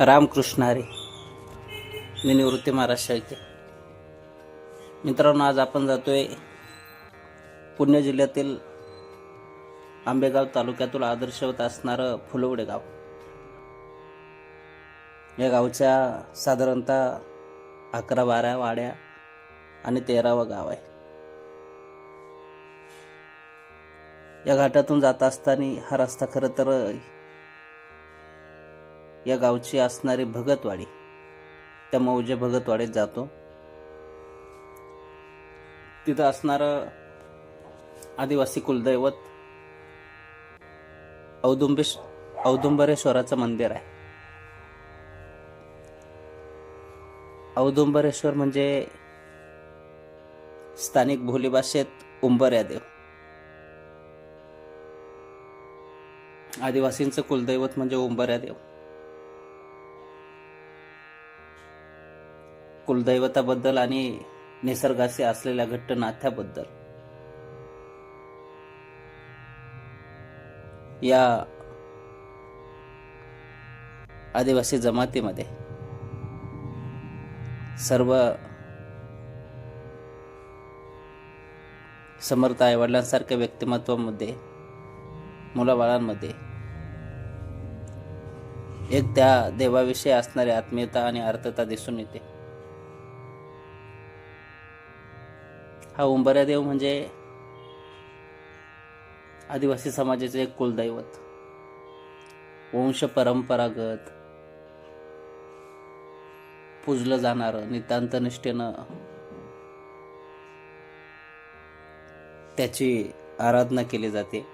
रामकृष्णहारी मी निवृत्ती महाराष्ट्राचे मित्रांनो आज आपण जातो आहे पुणे जिल्ह्यातील आंबेगाव तालुक्यातून आदर्शवत असणारं फुलवडे गाव. या गावच्या साधारणतः अकरा बारा वाड्या आणि तेरावं गाव आहे. या घाटातून जात असताना हा रस्ता खरं तर या गावची असणारी भगतवाडी. त्या मौजे भगतवाडीत जातो. तिथं असणारं आदिवासी कुलदैवत औदुंबेश औदुंबरेश्वराचं मंदिर आहे. औदुंबरेश्वर म्हणजे स्थानिक भोली भाषेत देव आदिवासींचं कुलदैवत म्हणजे उंबऱ्या देव कुलदैवताबद्दल आणि निसर्गाशी असलेल्या घट्ट नात्याबद्दल या आदिवासी जमातीमध्ये सर्व समर्थ आईवडिलांसारख्या व्यक्तिमत्वामध्ये मुलाबाळांमध्ये एक त्या देवाविषयी असणारी आत्मीयता आणि अर्थता दिसून येते. हा उंबऱ्यादेव म्हणजे आदिवासी समाजाचे एक कुलदैवत. वंश परंपरागत पूजलं जाणारं नितांत निष्ठेनं त्याची आराधना केली जाते.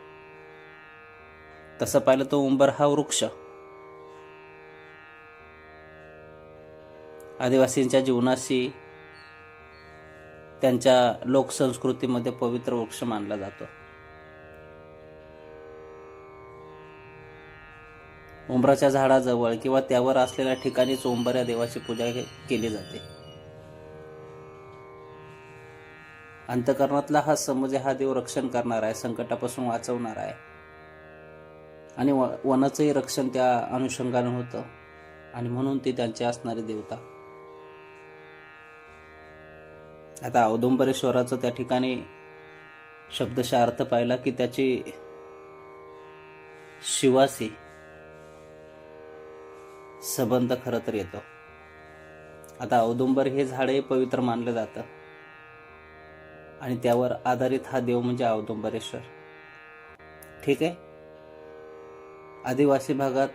तसं पाहिलं तो उंबर हा वृक्ष. आदिवासींच्या जीवनाशी त्यांच्या लोकसंस्कृतीमध्ये पवित्र वृक्ष मानला जातो. उंबराच्या झाडाजवळ किंवा त्यावर असलेल्या ठिकाणीच उंबऱ्या देवाची पूजा केली जाते. अंतकरणातला हा समज हा देव रक्षण करणार आहे संकटापासून वाचवणार आहे. आणि व- वनाचंही रक्षण त्या अनुषंगानं होतं. आणि म्हणून ती त्यांची असणारी देवता. आता औदुंबरेश्वराचं त्या ठिकाणी शब्दशः अर्थ पाहिला की त्याची शिवासी संबंध खरं तर येतो. आता औदुंबर हे झाडही पवित्र मानलं जातं. आणि त्यावर आधारित हा देव म्हणजे औदुंबरेश्वर. ठीक आहे? आदिवासी भागात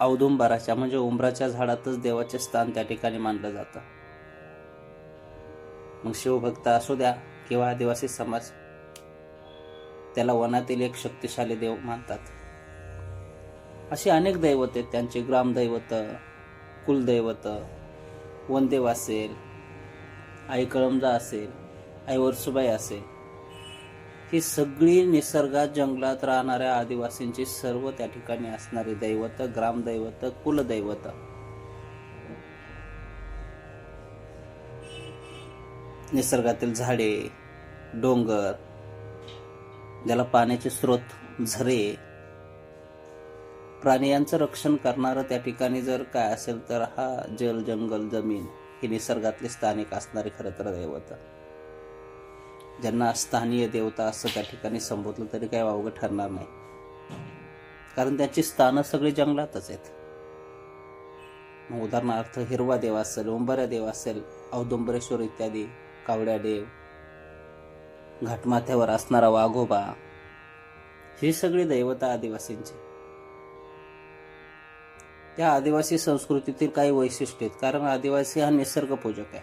औदुंबराच्या म्हणजे उंबराच्या झाडातच देवाचे स्थान त्या ठिकाणी मानलं जातं. मग शिवभक्त असू द्या किंवा आदिवासी समाज त्याला वनातील एक शक्तिशाली देव मानतात. अशी अनेक दैवत आहेत त्यांचे ग्रामदैवत कुलदैवत वनदेव असेल आई कळमजा असेल आई वरसुबाई असेल ही सगळी निसर्गात जंगलात राहणाऱ्या आदिवासींची सर्व त्या ठिकाणी असणारी दैवत ग्रामदैवत कुलदैवत. निसर्गातील झाडे डोंगर ज्याला पाण्याचे स्रोत झरे प्राणी यांचं रक्षण करणारं त्या ठिकाणी जर काय असेल तर हा जल जंगल जमीन हे निसर्गातले स्थानिक असणारे खरं तर दैवत. ज्यांना स्थानीय देवता असं त्या ठिकाणी संबोधलं तरी काही वावगं ठरणार नाही. कारण त्याची स्थानं सगळी जंगलातच आहेत. उदाहरणार्थ हिरवा देव असेल उंबऱ्या देव असेल औदुंबरेश्वर इत्यादी कावड्या देव घाटमाथ्यावर असणारा वाघोबा ही सगळी दैवता आदिवासींची. त्या आदिवासी संस्कृतीतील काही वैशिष्ट्य आहेत कारण आदिवासी हा निसर्ग पूजक आहे.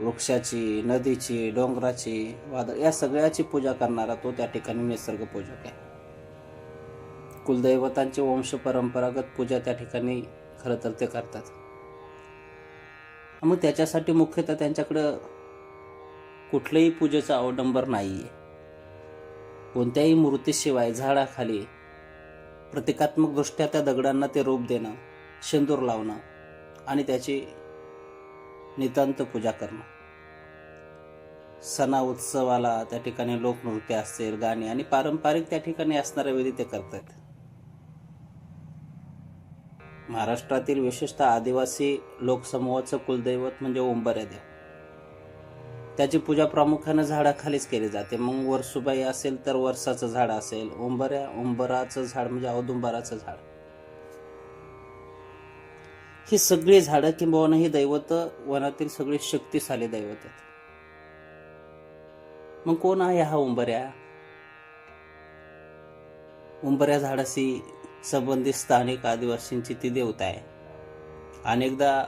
वृक्षाची नदीची डोंगराची वादळ या सगळ्याची पूजा करणारा तो त्या ठिकाणी निसर्ग पूजक आहे. कुलदैवतांची वंश परंपरागत पूजा त्या ठिकाणी खरं तर ते करतात. मग त्याच्यासाठी मुख्यतः त्यांच्याकडं कुठलंही पूजेचं अवडंबर नाही आहे कोणत्याही मूर्तीशिवाय झाडाखाली प्रतिकात्मकदृष्ट्या त्या दगडांना ते रूप देणं शेंदूर लावणं आणि त्याची नितांत पूजा करणं. सणा उत्सवाला त्या ठिकाणी लोकनृत्य असतील गाणी आणि पारंपरिक त्या ठिकाणी असणाऱ्या विधी ते करतात महाराष्ट्रातील विशेषतः आदिवासी लोकसमूहाचं कुलदैवत म्हणजे ओंबऱ्या देव त्याची पूजा प्रामुख्याने झाडाखालीच केली जाते. मग वरसुबाई असेल तर वर्षाचं झाड असेल. ओंबऱ्या ओंबराचं झाड म्हणजे औदुंबराचं झाड. ही सगळी झाडं किंबहुना ही दैवत वनातील सगळी शक्तिशाली दैवत आहेत. मग कोण आहे हा उंबऱ्या उंबऱ्या झाडाशी संबंधित स्थानिक आदिवासींची ती देवता आहे. अनेकदा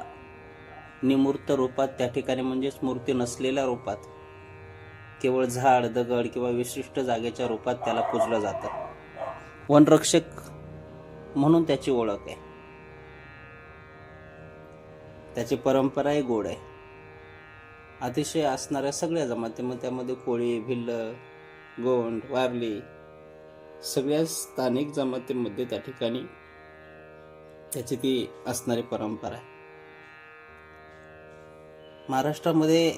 निमूर्त रूपात त्या ठिकाणी म्हणजेच मूर्ती नसलेल्या रूपात केवळ झाड दगड किंवा विशिष्ट जागेच्या रूपात त्याला पूजलं जातं. वनरक्षक म्हणून त्याची ओळख आहे. त्याची परंपराही गोड आहे. अतिशय असणाऱ्या सगळ्या जमाती मग त्यामध्ये कोळी भिल्ल गोंड वारली सगळ्या स्थानिक जमातीमध्ये त्या ठिकाणी त्याची ती असणारी परंपरा आहे. महाराष्ट्रामध्ये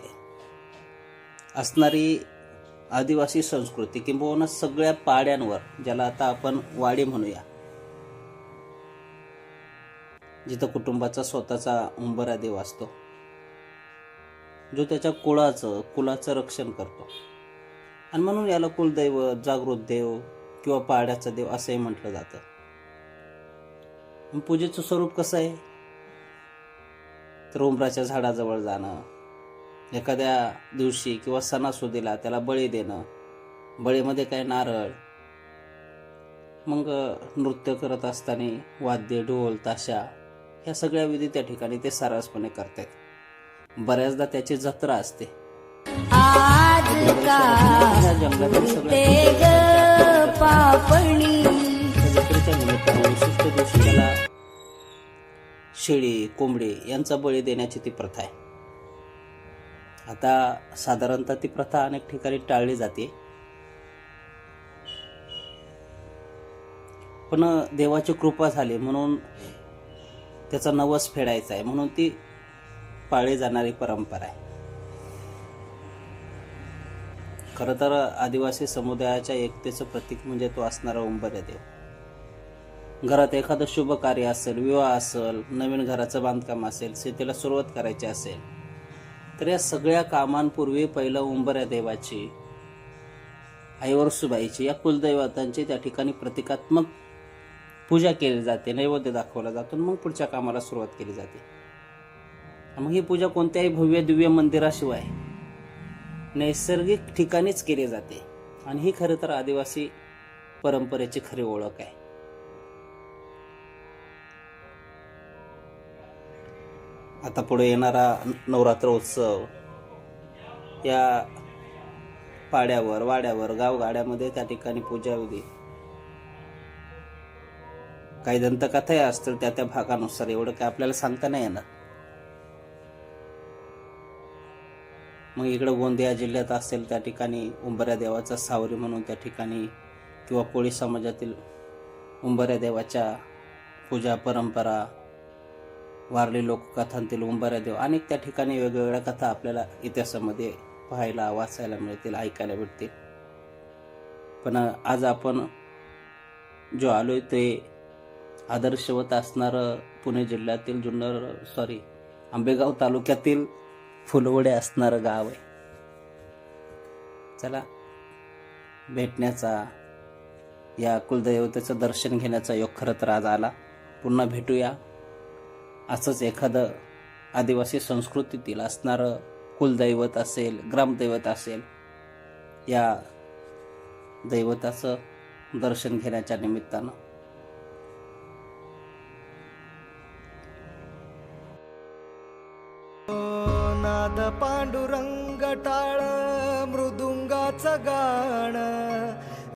असणारी आदिवासी संस्कृती किंबहुना सगळ्या पाड्यांवर ज्याला आता आपण वाडी म्हणूया जिथं कुटुंबाचा स्वतःचा उंबरा देव असतो जो त्याच्या कुळाचं कुलाचं रक्षण करतो. आणि म्हणून याला कुलदैव जागृत देव किंवा पाड्याचा देव असंही म्हटलं जातं. पूजेचं स्वरूप कसं आहे? तर उंबराच्या झाडाजवळ जाणं एखाद्या दिवशी किंवा सणासुदीला त्याला बळी देणं बळीमध्ये काय नारळ मग नृत्य करत असताना वाद्य ढोल ताशा ह्या सगळ्या विधी त्या ठिकाणी ते सर्रासपणे करतात बऱ्याचदा त्याची जत्रा असते. जंगलातील सगळ्या शेळी कोंबडी यांचा बळी देण्याची ती प्रथा आहे. आता साधारणतः ती प्रथा अनेक ठिकाणी टाळली जाते. पण देवाची कृपा झाली म्हणून त्याचा नवस फेडायचा आहे. म्हणून ती पाळली जाणारी परंपरा आहे. खरं तर आदिवासी समुदायाच्या एकतेचं प्रतीक म्हणजे तो असणारा उंबऱ्या देव घरात एखादं शुभ कार्य असेल विवाह असेल नवीन घराचं बांधकाम असेल शेतीला सुरुवात करायची असेल तर या सगळ्या कामांपूर्वी पहिलं उंबऱ्या देवाची आईवरसुबाईची या कुलदैवतांची त्या ठिकाणी प्रतिकात्मक पूजा केली जाते नैवेद्य दाखवला जातो आणि मग पुढच्या कामाला सुरुवात केली जाते. मग ही पूजा कोणत्याही भव्य दिव्य मंदिराशिवाय नैसर्गिक ठिकाणीच केली जाते. आणि ही खरं तर आदिवासी परंपरेची खरी ओळख आहे. आता पुढे येणारा नवरात्र उत्सव या पाड्यावर वाड्यावर गावगाड्यामध्ये त्या ठिकाणी पूजा विधी काही दंतकथाही असतील त्या त्या भागानुसार. एवढं काय आपल्याला सांगता नाही येणार. मग इकडं गोंदिया जिल्ह्यात असेल त्या ठिकाणी उंबऱ्या देवाचा सावरी म्हणून त्या ठिकाणी किंवा कोळी समाजातील उंबऱ्या देवाच्या पूजा परंपरा वारली लोककथांतील उंबऱ्या देव अनेक त्या ठिकाणी वेगवेगळ्या कथा आपल्याला इतिहासामध्ये पाहायला वाचायला मिळतील ऐकायला भेटतील. पण आज आपण जो आलो आहे ते आदर्शवत असणारं पुणे जिल्ह्यातील जुन्नर सॉरी आंबेगाव तालुक्यातील फुलवडे असणारं गाव आहे. चला भेटण्याचा या कुलदैवतेचं दर्शन घेण्याचा योग खरं तर आज आला. पुन्हा भेटूया. असंच एखादं आदिवासी संस्कृतीतील असणारं कुलदैवत असेल ग्रामदैवत असेल या दैवताचं दर्शन घेण्याच्या निमित्तानं sa